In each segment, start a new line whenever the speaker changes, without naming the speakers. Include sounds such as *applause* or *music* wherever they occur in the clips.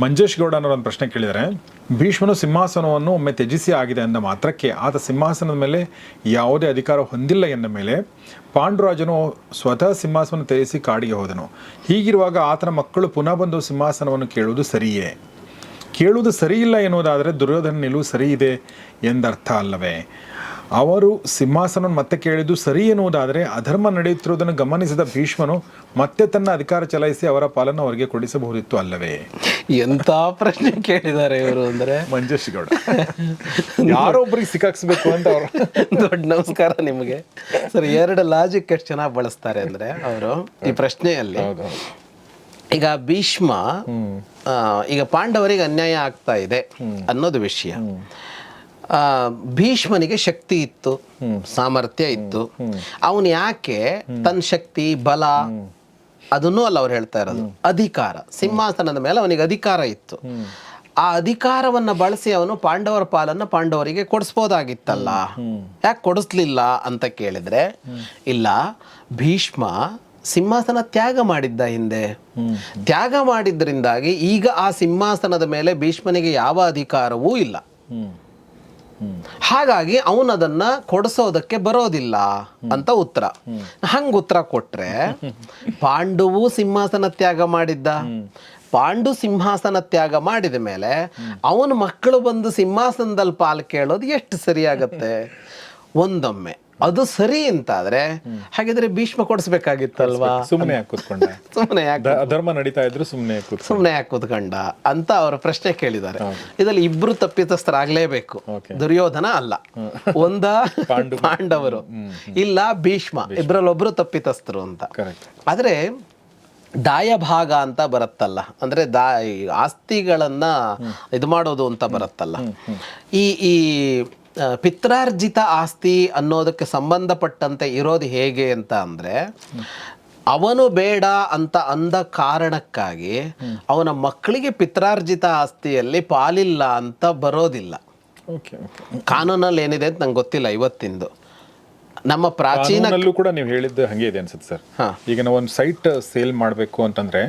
ಮಂಜೇಶ್ ಗೌಡ ಅನ್ನೋರು ಒಂದು ಪ್ರಶ್ನೆ ಕೇಳಿದರೆ ಭೀಷ್ಮನು ಸಿಂಹಾಸನವನ್ನು ಒಮ್ಮೆ ತ್ಯಜಿಸಿ ಆಗಿದೆ ಅಂದ ಮಾತ್ರಕ್ಕೆ ಆತ ಸಿಂಹಾಸನದ ಮೇಲೆ ಯಾವುದೇ ಅಧಿಕಾರ ಹೊಂದಿಲ್ಲ ಎಂದ ಮೇಲೆ ಪಾಂಡುರಾಜನು ಸ್ವತಃ ಸಿಂಹಾಸನ ತ್ಯಜಿಸಿ ಕಾಡಿಗೆ ಹೋದನು. ಹೀಗಿರುವಾಗ ಆತನ ಮಕ್ಕಳು ಪುನಃ ಬಂದು ಸಿಂಹಾಸನವನ್ನು ಕೇಳುವುದು ಸರಿಯೇ? ಕೇಳುವುದು ಸರಿಯಿಲ್ಲ ಎನ್ನುವುದಾದರೆ ದುರ್ಯೋಧನ ನಿಲುವು ಸರಿ ಇದೆ ಎಂದರ್ಥ ಅಲ್ಲವೇ? ಅವರು ಸಿಂಹಾಸನ ಮತ್ತೆ ಕೇಳಿದ್ದು ಸರಿ ಎನ್ನುವುದಾದರೆ ಅಧರ್ಮ ನಡೆಯುತ್ತಿರುವುದನ್ನು ಗಮನಿಸಿದ ಭೀಷ್ಮನು ಮತ್ತೆ ತನ್ನ ಅಧಿಕಾರ ಚಲಾಯಿಸಿ ಅವರ ಪಾಲನ್ನು ಅವರಿಗೆ ಕೊಡಿಸಬಹುದಿತ್ತು ಅಲ್ಲವೇ?
ಎಂತ ಪ್ರಶ್ನೆ ಕೇಳಿದ್ದಾರೆ ಇವರು ಅಂದ್ರೆ?
ಮಂಜೇಶ್ ಗೌಡ. ಯಾರೊಬ್ಬರಿಗೆ ಸಿಕ್ಕಾಕ್ಸ್ಬೇಕು ಅಂತ ಅವರು?
ದೊಡ್ಡ ನಮಸ್ಕಾರ ನಿಮಗೆ. ಸರ್ ಎರಡು ಲಾಜಿಕ್ ಎಷ್ಟು ಚೆನ್ನಾಗಿ ಬಳಸ್ತಾರೆ ಅಂದ್ರೆ ಅವರು ಈ ಪ್ರಶ್ನೆಯಲ್ಲಿ. ಈಗ ಭೀಷ್ಮ ಈಗ ಪಾಂಡವರಿಗೆ ಅನ್ಯಾಯ ಆಗ್ತಾ ಇದೆ ಅನ್ನೋದು ವಿಷಯ. ಭೀಷ್ಮನಿಗೆ ಶಕ್ತಿ ಇತ್ತು, ಸಾಮರ್ಥ್ಯ ಇತ್ತು. ಅವನು ಯಾಕೆ ತನ್ನ ಶಕ್ತಿ, ಬಲ, ಅದನ್ನೂ ಅಲ್ಲ ಅವ್ರು ಹೇಳ್ತಾ ಇರೋದು, ಅಧಿಕಾರ. ಸಿಂಹಾಸನದ ಮೇಲೆ ಅವನಿಗೆ ಅಧಿಕಾರ ಇತ್ತು. ಆ ಅಧಿಕಾರವನ್ನ ಬಳಸಿ ಅವನು ಪಾಂಡವರ ಪಾಲನ್ನು ಪಾಂಡವರಿಗೆ ಕೊಡಿಸ್ಬೋದಾಗಿತ್ತಲ್ಲ. ಯಾಕೆ ಕೊಡಿಸ್ಲಿಲ್ಲ ಅಂತ ಕೇಳಿದ್ರೆ, ಇಲ್ಲ, ಭೀಷ್ಮ ಸಿಂಹಾಸನ ತ್ಯಾಗ ಮಾಡಿದ್ದ ಹಿಂದೆ. ತ್ಯಾಗ ಮಾಡಿದ್ರಿಂದಾಗಿ ಈಗ ಆ ಸಿಂಹಾಸನದ ಮೇಲೆ ಭೀಷ್ಮನಿಗೆ ಯಾವ ಅಧಿಕಾರವೂ ಇಲ್ಲ. ಹಾಗಾಗಿ ಅವನು ಅದನ್ನ ಕೊಡಿಸೋದಕ್ಕೆ ಬರೋದಿಲ್ಲ ಅಂತ ಉತ್ತರ. ಹಂಗ ಉತ್ತರ ಕೊಟ್ರೆ, ಪಾಂಡುವು ಸಿಂಹಾಸನ ತ್ಯಾಗ ಮಾಡಿದ್ದ. ಪಾಂಡು ಸಿಂಹಾಸನ ತ್ಯಾಗ ಮಾಡಿದ ಮೇಲೆ ಅವನ ಮಕ್ಕಳು ಬಂದು ಸಿಂಹಾಸನದಲ್ಲಿ ಪಾಲು ಕೇಳೋದು ಎಷ್ಟು ಸರಿಯಾಗತ್ತೆ? ಒಂದೊಮ್ಮೆ. ಅದು ಸರಿ ಅಂತ ಆದ್ರೆ ಹಾಗಿದ್ರೆ ಭೀಷ್ಮ ಕೊಡಿಸ್ಬೇಕಾಗಿತ್ತಲ್ವಾ?
ಸುಮ್ಮನೆ ಯಾಕೆ ಕೂತ್ಕೊಂಡ? *laughs*
ಸುಮ್ಮನೆ ಯಾಕೆ
ಅಧರ್ಮ ನಡೀತಾ ಇದ್ರು ಸುಮ್ಮನೆ
ಸುಮ್ಮನೆ ಯಾಕೆ ಕೂತ್ಕೊಂಡ ಅಂತ ಅವರ ಪ್ರಶ್ನೆ ಕೇಳಿದ್ದಾರೆ. ಇದರಲ್ಲಿ ಇಬ್ರು ತಪ್ಪಿತಸ್ಥರಾಗ್ಲೇಬೇಕು. ದುರ್ಯೋಧನ ಅಲ್ಲ. ಒಂದ *laughs* ಪಾಂಡವರು. ಇಲ್ಲ ಭೀಷ್ಮ. ಇಬ್ರಲ್ಲಿ ಒಬ್ರು ತಪ್ಪಿತಸ್ಥರು ಅಂತ.
ಕರೆಕ್ಟ್
ಆದ್ರೆ ದಾಯಭಾಗ ಅಂತ ಬರುತ್ತಲ್ಲ. ಅಂದ್ರೆ ದಾ ಆಸ್ತಿಗಳನ್ನ ಇದು ಮಾಡೋದು ಅಂತ ಬರುತ್ತಲ್ಲ. ಈ ಈ ಪಿತ್ರಾರ್ಜಿತ ಆಸ್ತಿ ಅನ್ನೋದಕ್ಕೆ ಸಂಬಂಧಪಟ್ಟಂತೆ ಇರೋದು ಹೇಗೆ ಅಂತ ಅಂದರೆ ಅವನು ಬೇಡ ಅಂತ ಅಂದ ಕಾರಣಕ್ಕಾಗಿ ಅವನ ಮಕ್ಕಳಿಗೆ ಪಿತ್ರಾರ್ಜಿತ ಆಸ್ತಿಯಲ್ಲಿ ಪಾಲಿಲ್ಲ ಅಂತ ಬರೋದಿಲ್ಲ. ಕಾನೂನಲ್ಲಿ ಏನಿದೆ ಅಂತ ನಂಗೆ ಗೊತ್ತಿಲ್ಲ ಇವತ್ತಿಂದು. ನಮ್ಮ
ಪ್ರಾಚೀನಲ್ಲೂ ಕೂಡ ನೀವು ಹೇಳಿದ್ದು ಹಂಗೆ ಇದೆ ಅನ್ಸುತ್ತೆ ಸರ್. ಈಗ ನಾವು ಒಂದು ಸೈಟ್ ಸೇಲ್ ಮಾಡಬೇಕು ಅಂತಂದ್ರೆ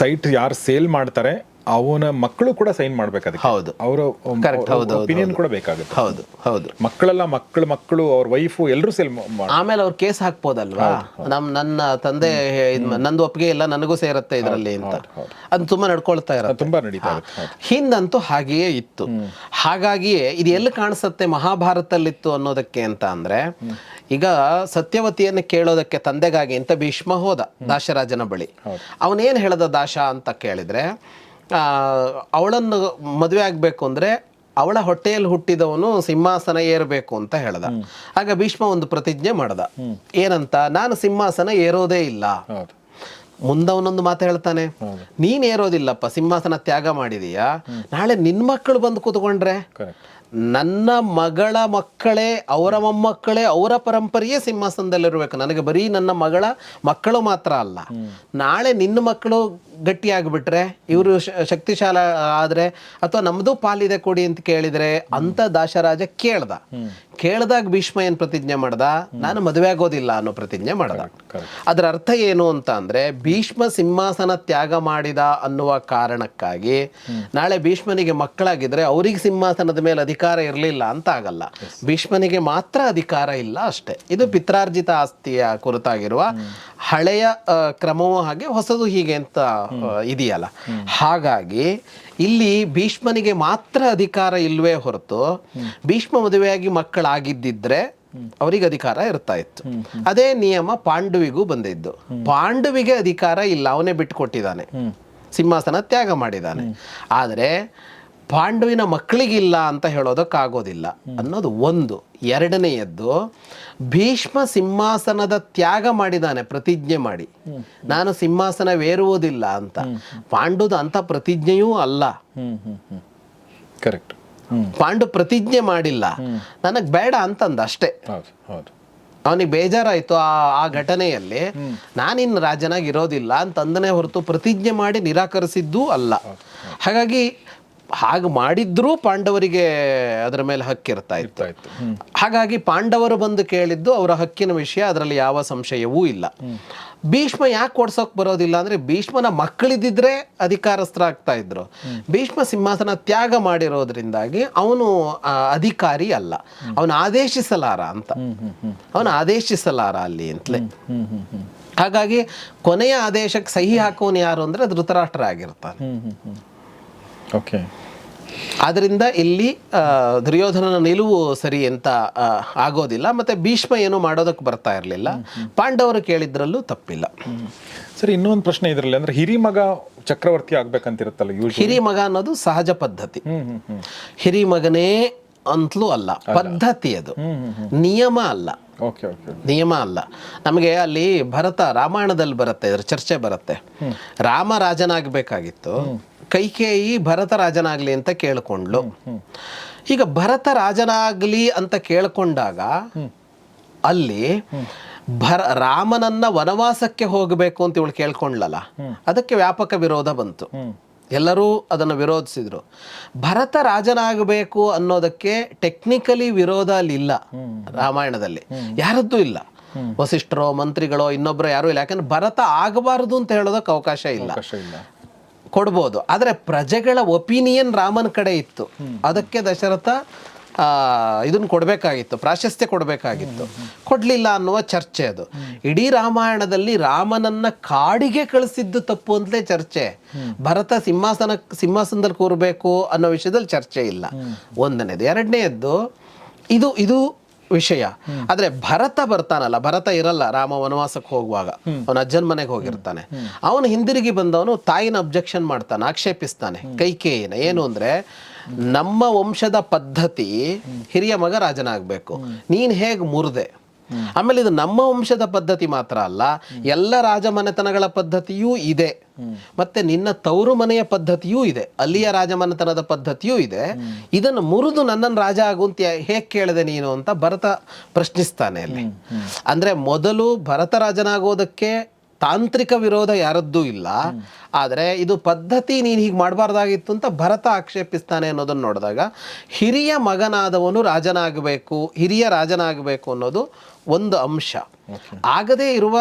ಸೈಟ್ ಯಾರು ಸೇಲ್ ಮಾಡ್ತಾರೆ ಅವನ ಮಕ್ಕಳು ಕೂಡ ಸೈನ್ ಮಾಡ್ಬೇಕಾದ್ರೆ
ಹೌದು.
ಅವರ
ಕರೆಕ್ಟ್ ಹೌದು,
ಒಪಿನಿಯನ್ ಕೂಡ ಬೇಕಾಗುತ್ತೆ.
ಹೌದು ಹೌದು.
ಮಕ್ಕಳೆಲ್ಲ ಮಕ್ಕಳು ಮಕ್ಕಳು ಅವ್ರ ವೈಫು ಎಲ್ಲರೂ ಸೇಲ್
ಆಮೇಲೆ ಅವ್ರು ಕೇಸ್ ಹಾಕ್ಬೋದಲ್ವಾ? ನಮ್ ನನ್ನ ತಂದೆ ನಂದು ಒಪ್ಪಿಗೆ ಇಲ್ಲ ನನಗೂ ಸೇರುತ್ತೆ ಇದರಲ್ಲಿ ಅಂತ. ಅದು ತುಂಬಾ ನಡ್ಕೊಳ್ತಾ ಇರತ್ತೆ.
ತುಂಬಾ ನಡೀತಾ
ಹಿಂದಂತೂ ಹಾಗೆಯೇ ಇತ್ತು. ಹಾಗಾಗಿಯೇ ಇದು ಎಲ್ಲಿ ಕಾಣಿಸುತ್ತೆ ಮಹಾಭಾರತದಲ್ಲಿತ್ತು ಅನ್ನೋದಕ್ಕೆ ಅಂತ ಅಂದ್ರೆ ಈಗ ಸತ್ಯವತಿಯನ್ನು ಕೇಳೋದಕ್ಕೆ ತಂದೆಗಾಗಿ ಅಂತ ಭೀಷ್ಮ ಹೋದ ದಾಶರಾಜನ ಬಳಿ. ಅವನೇನ್ ಹೇಳ್ದ ದಾಶ ಅಂತ ಕೇಳಿದ್ರೆ ಅವಳನ್ನು ಮದುವೆ ಆಗಬೇಕು ಅಂದರೆ ಅವಳ ಹೊಟ್ಟೆಯಲ್ಲಿ ಹುಟ್ಟಿದವನು ಸಿಂಹಾಸನ ಏರಬೇಕು ಅಂತ ಹೇಳ್ದ. ಆಗ ಭೀಷ್ಮ ಒಂದು ಪ್ರತಿಜ್ಞೆ ಮಾಡ್ದ. ಏನಂತ? ನಾನು ಸಿಂಹಾಸನ ಏರೋದೇ ಇಲ್ಲ. ಮುಂದವನೊಂದು ಮಾತು ಹೇಳ್ತಾನೆ. ನೀನ್ ಏರೋದಿಲ್ಲಪ್ಪ ಸಿಂಹಾಸನ ತ್ಯಾಗ ಮಾಡಿದೀಯಾ? ನಾಳೆ ನಿನ್ನ ಮಕ್ಕಳು ಬಂದು ಕೂತ್ಕೊಂಡ್ರೆ? ನನ್ನ ಮಗಳ ಮಕ್ಕಳೇ ಅವರ ಮೊಮ್ಮಕ್ಕಳೇ ಅವರ ಪರಂಪರೆಯೇ ಸಿಂಹಾಸನದಲ್ಲಿರಬೇಕು. ನನಗೆ ಬರೀ ನನ್ನ ಮಗಳ ಮಕ್ಕಳು ಮಾತ್ರ ಅಲ್ಲ. ನಾಳೆ ನಿನ್ನ ಮಕ್ಕಳು ಗಟ್ಟಿಯಾಗ್ಬಿಟ್ರೆ ಇವರು ಶಕ್ತಿಶಾಲ ಆದ್ರೆ ಅಥವಾ ನಮ್ದು ಪಾಲಿದೆ ಕೊಡಿ ಅಂತ ಕೇಳಿದ್ರೆ ಅಂತ ದಾಶರಾಜ ಕೇಳ್ದ. ಕೇಳ್ದಾಗ ಭೀಷ್ಮ ಏನ್ ಪ್ರತಿಜ್ಞೆ ಮಾಡ್ದ? ನಾನು ಮದುವೆ ಆಗೋದಿಲ್ಲ ಅನ್ನೋ ಪ್ರತಿಜ್ಞೆ ಮಾಡ್ದ. ಅದರ ಅರ್ಥ ಏನು ಅಂತ ಅಂದ್ರೆ ಭೀಷ್ಮ ಸಿಂಹಾಸನ ತ್ಯಾಗ ಮಾಡಿದ ಅನ್ನುವ ಕಾರಣಕ್ಕಾಗಿ ನಾಳೆ ಭೀಷ್ಮನಿಗೆ ಮಕ್ಕಳಾಗಿದ್ರೆ ಅವ್ರಿಗೆ ಸಿಂಹಾಸನದ ಮೇಲೆ ಅಧಿಕಾರ ಇರಲಿಲ್ಲ ಅಂತ ಆಗಲ್ಲ. ಭೀಷ್ಮನಿಗೆ ಮಾತ್ರ ಅಧಿಕಾರ ಇಲ್ಲ ಅಷ್ಟೇ. ಇದು ಪಿತ್ರಾರ್ಜಿತ ಆಸ್ತಿಯ ಕುರಿತಾಗಿರುವ ಹಳೆಯ ಕ್ರಮವೂ ಹಾಗೆ ಹೊಸದು ಹೀಗೆ ಅಂತ ಇದೆಯಲ್ಲ. ಹಾಗಾಗಿ ಇಲ್ಲಿ ಭೀಷ್ಮನಿಗೆ ಮಾತ್ರ ಅಧಿಕಾರ ಇಲ್ವೇ ಹೊರತು ಭೀಷ್ಮ ಮದುವೆಯಾಗಿ ಮಕ್ಕಳಾಗಿದ್ದಿದ್ರೆ ಅವರಿಗೆ ಅಧಿಕಾರ ಇರ್ತಾ ಇತ್ತು. ಅದೇ ನಿಯಮ ಪಾಂಡುವಿಗೂ ಬಂದಿದ್ದು. ಪಾಂಡುವಿಗೆ ಅಧಿಕಾರ ಇಲ್ಲ, ಅವನೇ ಬಿಟ್ಟುಕೊಟ್ಟಿದ್ದಾನೆ ಸಿಂಹಾಸನ ತ್ಯಾಗ ಮಾಡಿದ್ದಾನೆ. ಆದರೆ ಪಾಂಡುವಿನ ಮಕ್ಕಳಿಗಿಲ್ಲ ಅಂತ ಹೇಳೋದಕ್ಕಾಗೋದಿಲ್ಲ ಅನ್ನೋದು ಒಂದು. ಎರಡನೆಯದ್ದು ಭೀಷ್ಮ ಸಿಂಹಾಸನದ ತ್ಯಾಗ ಮಾಡಿದಾನೆ ಪ್ರತಿಜ್ಞೆ ಮಾಡಿ. ನಾನು ಸಿಂಹಾಸನವೇರುವುದಿಲ್ಲ ಅಂತ. ಪಾಂಡುದ ಅಂತ ಪ್ರತಿಜ್ಞೆಯೂ ಅಲ್ಲ.
ಕರೆಕ್ಟ್.
ಪಾಂಡು ಪ್ರತಿಜ್ಞೆ ಮಾಡಿಲ್ಲ. ನನಗೆ ಬೇಡ ಅಂತಂದ ಅಷ್ಟೇ. ಅವನಿಗೆ ಬೇಜಾರಾಯ್ತು ಆ ಆ ಘಟನೆಯಲ್ಲಿ. ನಾನಿನ್ನು ರಾಜನಾಗಿ ಇರೋದಿಲ್ಲ ಅಂತಂದನೇ ಹೊರತು ಪ್ರತಿಜ್ಞೆ ಮಾಡಿ ನಿರಾಕರಿಸಿದ್ದೂ ಅಲ್ಲ. ಹಾಗಾಗಿ ಹಾಗೆ ಮಾಡಿದ್ರೂ ಪಾಂಡವರಿಗೆ ಅದರ ಮೇಲೆ ಹಕ್ಕಿರ್ತಾ ಇತ್ತು ಹಾಗಾಗಿ ಪಾಂಡವರು ಬಂದು ಕೇಳಿದ್ದು ಅವರ ಹಕ್ಕಿನ ವಿಷಯ ಅದರಲ್ಲಿ ಯಾವ ಸಂಶಯವೂ ಇಲ್ಲ. ಭೀಷ್ಮ ಯಾಕೆ ಕೊಡ್ಸೋಕ್ ಬರೋದಿಲ್ಲ ಅಂದ್ರೆ ಭೀಷ್ಮನ ಮಕ್ಕಳಿದ್ದಿದ್ರೆ ಅಧಿಕಾರಸ್ಥರಾಗ್ತಾ ಇದ್ರು. ಭೀಷ್ಮ ಸಿಂಹಾಸನ ತ್ಯಾಗ ಮಾಡಿರೋದ್ರಿಂದಾಗಿ ಅವನು ಅಧಿಕಾರಿ ಅಲ್ಲ. ಅವನು ಆದೇಶಿಸಲಾರ ಅಂತ. ಅವನು ಆದೇಶಿಸಲಾರ ಅಲ್ಲಿ ಅಂತಲೇ. ಹಾಗಾಗಿ ಕೊನೆಯ ಆದೇಶಕ್ಕೆ ಸಹಿ ಹಾಕೋನು ಯಾರು ಅಂದ್ರೆ ಧೃತರಾಷ್ಟ್ರ ಆಗಿರ್ತಾನೆ.
ಓಕೆ
ಆದ್ದರಿಂದ ಇಲ್ಲಿ ದುರ್ಯೋಧನನ ನಿಲುವು ಸರಿ ಅಂತ ಆಗೋದಿಲ್ಲ. ಮತ್ತೆ ಭೀಷ್ಮ ಏನು ಮಾಡೋದಕ್ಕೆ ಬರ್ತಾ ಇರಲಿಲ್ಲ. ಪಾಂಡವರು ಕೇಳಿದ್ರಲ್ಲೂ ತಪ್ಪಿಲ್ಲ.
ಸರಿ ಇನ್ನೊಂದು ಪ್ರಶ್ನೆ ಇದರಲ್ಲಿ ಅಂದ್ರೆ ಹಿರಿ ಮಗ ಚಕ್ರವರ್ತಿ ಆಗ್ಬೇಕಂತಿರುತ್ತಲ್ಲ ಹಿರಿಮಗ
ಹಿರಿ ಮಗ ಅನ್ನೋದು ಸಹಜ ಪದ್ಧತಿ. ಹಿರಿಮಗನೇ ಅಂತಲೂ ಅಲ್ಲ ಪದ್ಧತಿ ಅದು. ನಿಯಮ ಅಲ್ಲ.
ಓಕೆ ಓಕೆ
ನಿಯಮ ಅಲ್ಲ. ನಮಗೆ ಅಲ್ಲಿ ಭರತ ರಾಮಾಯಣದಲ್ಲಿ ಬರುತ್ತೆ ಇದ್ರ ಚರ್ಚೆ ಬರುತ್ತೆ. ರಾಮ ರಾಜನಾಗಬೇಕಾಗಿತ್ತು. ಕೈಕೇಯಿ ಭರತ ರಾಜನಾಗ್ಲಿ ಅಂತ ಕೇಳಿಕೊಂಡ್ಲು. ಈಗ ಭರತ ರಾಜನಾಗ್ಲಿ ಅಂತ ಕೇಳ್ಕೊಂಡಾಗ ಅಲ್ಲಿ ಭರ ರಾಮನನ್ನ ವನವಾಸಕ್ಕೆ ಹೋಗಬೇಕು ಅಂತ ಇವಳು ಕೇಳ್ಕೊಂಡ್ಲಲ್ಲ ಅದಕ್ಕೆ ವ್ಯಾಪಕ ವಿರೋಧ ಬಂತು. ಎಲ್ಲರೂ ಅದನ್ನು ವಿರೋಧಿಸಿದ್ರು. ಭರತ ರಾಜನಾಗಬೇಕು ಅನ್ನೋದಕ್ಕೆ ಟೆಕ್ನಿಕಲಿ ವಿರೋಧ ಅಲ್ಲಿ ಇಲ್ಲ ರಾಮಾಯಣದಲ್ಲಿ. ಯಾರದ್ದೂ ಇಲ್ಲ. ವಸಿಷ್ಠರೋ, ಮಂತ್ರಿಗಳೋ ಇನ್ನೊಬ್ಬರೋ ಯಾರೂ ಇಲ್ಲ. ಯಾಕಂದ್ರೆ ಭರತ ಆಗಬಾರದು ಅಂತ ಹೇಳೋದಕ್ಕೆ ಅವಕಾಶ ಇಲ್ಲ.
ಅವಕಾಶ ಇಲ್ಲ.
ಕೊಡ್ಬೋದು. ಆದರೆ ಪ್ರಜೆಗಳ ಒಪಿನಿಯನ್ ರಾಮನ ಕಡೆ ಇತ್ತು. ಅದಕ್ಕೆ ದಶರಥ ಇದನ್ನ ಕೊಡಬೇಕಾಗಿತ್ತು. ಪ್ರಾಶಸ್ತ್ಯ ಕೊಡಬೇಕಾಗಿತ್ತು. ಕೊಡಲಿಲ್ಲ ಅನ್ನುವ ಚರ್ಚೆ ಅದು. ಇಡೀ ರಾಮಾಯಣದಲ್ಲಿ ರಾಮನನ್ನ ಕಾಡಿಗೆ ಕಳಿಸಿದ್ದು ತಪ್ಪು ಅಂತಲೇ ಚರ್ಚೆ. ಭರತ ಸಿಂಹಾಸನ, ಸಿಂಹಾಸನದಲ್ಲಿ ಕೂರಬೇಕು ಅನ್ನೋ ವಿಷಯದಲ್ಲಿ ಚರ್ಚೆ ಇಲ್ಲ. ಒಂದನೇದು. ಎರಡನೇದ್ದು ಇದು ಇದು ವಿಷಯ. ಆದ್ರೆ ಭರತ ಬರ್ತಾನಲ್ಲ ಭರತ ಇರಲ್ಲ ರಾಮ ವನವಾಸಕ್ಕೆ ಹೋಗುವಾಗ. ಅವನ ಅಜ್ಜನ ಮನೆಗೆ ಹೋಗಿರ್ತಾನೆ. ಅವನು ಹಿಂದಿರುಗಿ ಬಂದವನು ತಾಯಿನ ಅಬ್ಜೆಕ್ಷನ್ ಮಾಡ್ತಾನೆ ಆಕ್ಷೇಪಿಸ್ತಾನೆ. ಕೈಕೇಯಿನ ಏನು ಅಂದ್ರೆ ನಮ್ಮ ವಂಶದ ಪದ್ಧತಿ ಹಿರಿಯ ಮಗ ರಾಜನಾಗಬೇಕು. ನೀನ್ ಹೇಗ್ ಮುರಿದೆ? ಆಮೇಲೆ ಇದು ನಮ್ಮ ವಂಶದ ಪದ್ಧತಿ ಮಾತ್ರ ಅಲ್ಲ ಎಲ್ಲ ರಾಜಮನೆತನಗಳ ಪದ್ಧತಿಯೂ ಇದೆ. ಮತ್ತೆ ನಿನ್ನ ತವರು ಮನೆಯ ಪದ್ಧತಿಯೂ ಇದೆ ಅಲ್ಲಿಯ ರಾಜಮನೆತನದ ಪದ್ಧತಿಯೂ ಇದೆ. ಇದನ್ನು ಮುರಿದು ನನ್ನನ್ನು ರಾಜ ಆಗುವಂತ ಹೇಗೆ ಕೇಳಿದೆ ನೀನು ಅಂತ ಭರತ ಪ್ರಶ್ನಿಸ್ತಾನೆ ಅಲ್ಲಿ. ಅಂದ್ರೆ ಮೊದಲು ಭರತ ರಾಜನಾಗೋದಕ್ಕೆ ತಾಂತ್ರಿಕ ವಿರೋಧ ಯಾರದ್ದೂ ಇಲ್ಲ. ಆದರೆ ಇದು ಪದ್ಧತಿ ನೀನು ಹೀಗೆ ಮಾಡಬಾರ್ದಾಗಿತ್ತು ಅಂತ ಭರತ ಆಕ್ಷೇಪಿಸ್ತಾನೆ ಅನ್ನೋದನ್ನು ನೋಡಿದಾಗ ಹಿರಿಯ ಮಗನಾದವನು ರಾಜನಾಗಬೇಕು ಹಿರಿಯ ರಾಜನಾಗಬೇಕು ಅನ್ನೋದು ಒಂದು ಅಂಶ. ಆಗದೇ ಇರುವ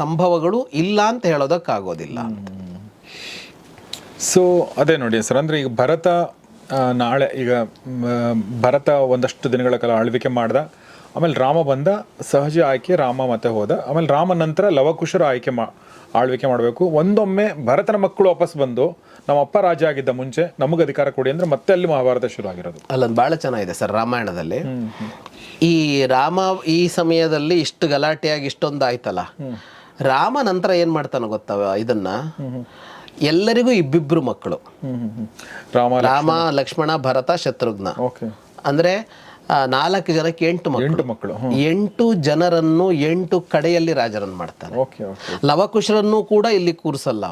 ಸಂಭವಗಳು ಇಲ್ಲ ಅಂತ ಹೇಳೋದಕ್ಕಾಗೋದಿಲ್ಲ.
ಸೊ ಅದೇ ನೋಡಿ ಸರ್ ಅಂದರೆ ಈಗ ಭರತ ನಾಳೆ ಈಗ ಭರತ ಒಂದಷ್ಟು ದಿನಗಳ ಕಾಲ ಆಳ್ವಿಕೆ ಮಾಡ್ದ ಆಮೇಲೆ ರಾಮ ಬಂದ ಸಹಜ ಆಯ್ಕೆ ರಾಮ ಮತ್ತೆ ಹೋದ. ಆಮೇಲೆ ರಾಮ ನಂತರ ಲವಕುಶರ ಆಯ್ಕೆ ಮಾ ಆಳ್ವಿಕೆ ಮಾಡಬೇಕು. ಒಂದೊಮ್ಮೆ ಭರತನ ಮಕ್ಕಳು ವಾಪಸ್ ಬಂದು ನಮ್ಮ ಅಪ್ಪ ರಾಜ ಆಗಿದ್ದ ಮುಂಚೆ ನಮಗೆ ಅಧಿಕಾರ ಕೊಡಿ ಅಂದ್ರೆ ಮತ್ತೆ ಅಲ್ಲಿ ಮಹಾಭಾರತ ಶುರು ಆಗಿರೋದು.
ಅಲ್ಲೊಂದು ಭಾಳ ಚೆನ್ನಾಗಿದೆ ಸರ್ ರಾಮಾಯಣದಲ್ಲಿ. ಈ ರಾಮ ಈ ಸಮಯದಲ್ಲಿ ಇಷ್ಟು ಗಲಾಟೆಯಾಗಿ ಇಷ್ಟೊಂದು ಆಯ್ತಲ್ಲ. ರಾಮ ನಂತರ ಏನ್ ಮಾಡ್ತಾನೆ ಗೊತ್ತಾವ ಇದನ್ನ? ಎಲ್ಲರಿಗೂ ಇಬ್ಬಿಬ್ರು ಮಕ್ಕಳು.
ರಾಮ
ರಾಮ ಲಕ್ಷ್ಮಣ ಭರತ ಶತ್ರುಘ್ನ.
ಓಕೆ.
ಅಂದ್ರೆ ನಾಲ್ಕು ಜನಕ್ಕೆ ಎಂಟು ಮಕ್ಕಳು.
ಎಂಟು ಮಕ್ಕಳು
ಎಂಟು ಜನರನ್ನು ಎಂಟು ಕಡೆಯಲ್ಲಿ ರಾಜರನ್ನು
ಮಾಡ್ತಾರೆ.
ಲವಕುಶರನ್ನು ಕೂಡ ಇಲ್ಲಿ ಕೂರಿಸಲ್ಲ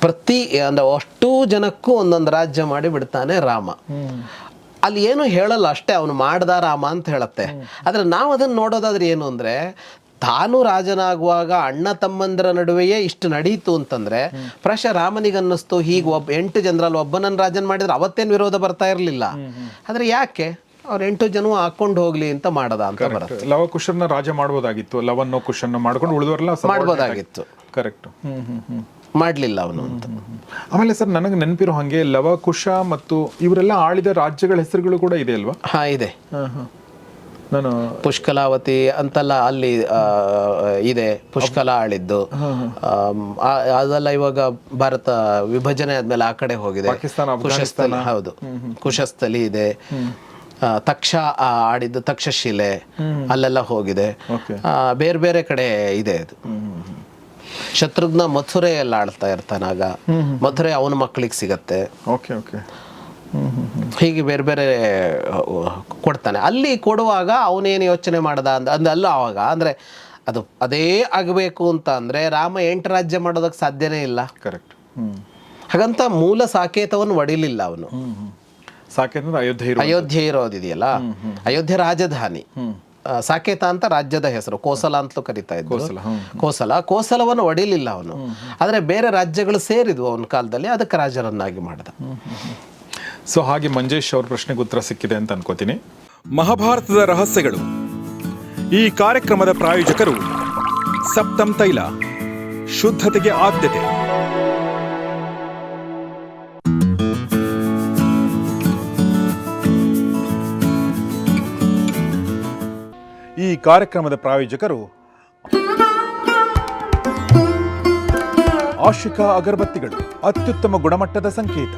ಪ್ರತಿ ಅಂದ್ರೆ ಅಷ್ಟು ಜನಕ್ಕೂ ಒಂದೊಂದು ರಾಜ್ಯ ಮಾಡಿ ಬಿಡ್ತಾನೆ ರಾಮ. ಅಲ್ಲಿ ಏನು ಹೇಳಲ್ಲ ಅಷ್ಟೇ ಅವನು ಮಾಡ್ದ ರಾಮ ಅಂತ ಹೇಳತ್ತೆ. ಆದ್ರೆ ನಾವು ಅದನ್ನ ನೋಡೋದಾದ್ರೆ ಏನು ಅಂದ್ರೆ ತಾನು ರಾಜನಾಗುವಾಗ ಅಣ್ಣ ತಮ್ಮಂದರ ನಡುವೆಯೇ ಇಷ್ಟು ನಡೀತು ಅಂತಂದ್ರೆ ಪ್ರಶ ರಾಮನಿಗನ್ನಿಸ್ತು ಹೀಗೆ ಒಬ್ಬ ಎಂಟು ಜನರಲ್ಲಿ ಒಬ್ಬನನ್ನ ರಾಜನ್ ಮಾಡಿದ್ರೆ ಅವತ್ತೇನು ವಿರೋಧ ಬರ್ತಾ ಇರಲಿಲ್ಲ. ಆದ್ರೆ ಯಾಕೆ? ಅವ್ರ ಎಂಟು ಜನ ಹಾಕೊಂಡು ಹೋಗ್ಲಿ ಅಂತ ಮಾಡದ ಅಂತ ಬರುತ್ತೆ.
ಲವಕುಶರನ್ನ ರಾಜ ಮಾಡ್ಬೋದಾಗಿತ್ತು. ಲವನ್ನೋ ಕುಶನ್ನ ಮಾಡ್ಕೊಂಡು ಉಳಿದವರೆಲ್ಲ
ಮಾಡ್ಬೋದಾಗಿತ್ತು.
ಕರೆಕ್ಟ್ ಮಾಡಲಿಲ್ಲ ಹ್ಮ್ ಹ್ಮ್.
ಮಾಡ್ಲಿಲ್ಲ ಅವನು ಅಂತ.
ಆಮೇಲೆ ಸರ್ ನನಗೆ ನೆನಪಿರೋ ಹಾಗೆ ಲವಕುಶ ಮತ್ತು ಇವರೆಲ್ಲ ಆಳಿದ ರಾಜ್ಯಗಳ ಹೆಸರುಗಳು ಕೂಡ ಇದೆ ಅಲ್ವಾ?
ಹಾ ಇದೆ.
ನಾನು
ಪುಷ್ಕಲಾವತಿ ಅಂತೆಲ್ಲ ಅಲ್ಲಿ ಇದೆ ಪುಷ್ಕಲ ಆಳಿದ್ದು. ಅದೆಲ್ಲ ಇವಾಗ ಭಾರತ ವಿಭಜನೆ ಆದ್ಮೇಲೆ ಆ ಕಡೆ ಹೋಗಿದೆ.
ಪಾಕಿಸ್ತಾನ,
ಕುಶಸ್ಥಲಿ ಹೌದು. ಕುಶಸ್ಥಲಿ ಇದೆ. ತಕ್ಷ ಆಡಿದ್ದು ತಕ್ಷಶಿಲೆ. ಅಲ್ಲೆಲ್ಲ ಹೋಗಿದೆ. ಬೇರೆ ಬೇರೆ ಕಡೆ ಇದೆ ಅದು. ಶತ್ರುಘ್ನ ಮಥುರೆಯಲ್ಲಿ ಆಡ್ತಾ ಇರ್ತಾನಾಗ ಮಥುರೆ ಅವನ ಮಕ್ಕಳಿಗೆ ಸಿಗತ್ತೆ.
Okay okay.
ಹೀಗೆ ಬೇರೆ ಬೇರೆ ಕೊಡ್ತಾನೆ. ಅಲ್ಲಿ ಕೊಡುವಾಗ ಅವನೇನು ಯೋಚನೆ ಮಾಡ್ದ ಅಂದ ಅಂದ ಅಲ್ಲ ಅವಾಗ ಅಂದರೆ ಅದು ಅದೇ ಆಗಬೇಕು ಅಂತ ಅಂದರೆ ರಾಮ ಎಂಟು ರಾಜ್ಯ ಮಾಡೋದಕ್ಕೆ ಸಾಧ್ಯನೇ ಇಲ್ಲ.
ಕರೆಕ್ಟ್
ಹಾಗಂತ ಮೂಲ ಸಾಕೇತವನ್ನು ಒಡಿಲಿಲ್ಲ ಅವನು.
ಸಾಕೇತ ಅಯೋಧ್ಯೆ
ಅಯೋಧ್ಯೆ ಇರೋದಿದೆಯಲ್ಲ? ಅಯೋಧ್ಯೆ ರಾಜಧಾನಿ. ಸಾಕೇತ ಅಂತ ರಾಜ್ಯದ ಹೆಸರು. ಕೋಸಲ ಅಂತಲೂ ಕರಿತಾ ಇದ್ರು. ಕೋಸಲ ಕೋಸಲವನ್ನು ಒಡಿಲಿಲ್ಲ ಅವನು. ಆದರೆ ಬೇರೆ ರಾಜ್ಯಗಳು ಸೇರಿದ್ವು ಅವನ ಕಾಲದಲ್ಲಿ ಅದಕ್ಕೆ ರಾಜರನ್ನಾಗಿ ಮಾಡ್ದ.
ಸೊ ಹಾಗೆ ಮಂಜೇಶ್ ಅವ್ರ ಪ್ರಶ್ನೆಗೆ ಉತ್ತರ ಸಿಕ್ಕಿದೆ ಅಂತ ಅನ್ಕೋತೀನಿ.
ಮಹಾಭಾರತದ ರಹಸ್ಯಗಳು. ಈ ಕಾರ್ಯಕ್ರಮದ ಪ್ರಾಯೋಜಕರು ಸಪ್ತಂ ತೈಲ, ಶುದ್ಧತೆಗೆ ಆದ್ಯತೆ. ಈ ಕಾರ್ಯಕ್ರಮದ ಪ್ರಾಯೋಜಕರು ಆಶಿಕಾ ಅಗರಬತ್ತಿಗಳು, ಅತ್ಯುತ್ತಮ ಗುಣಮಟ್ಟದ ಸಂಕೇತ.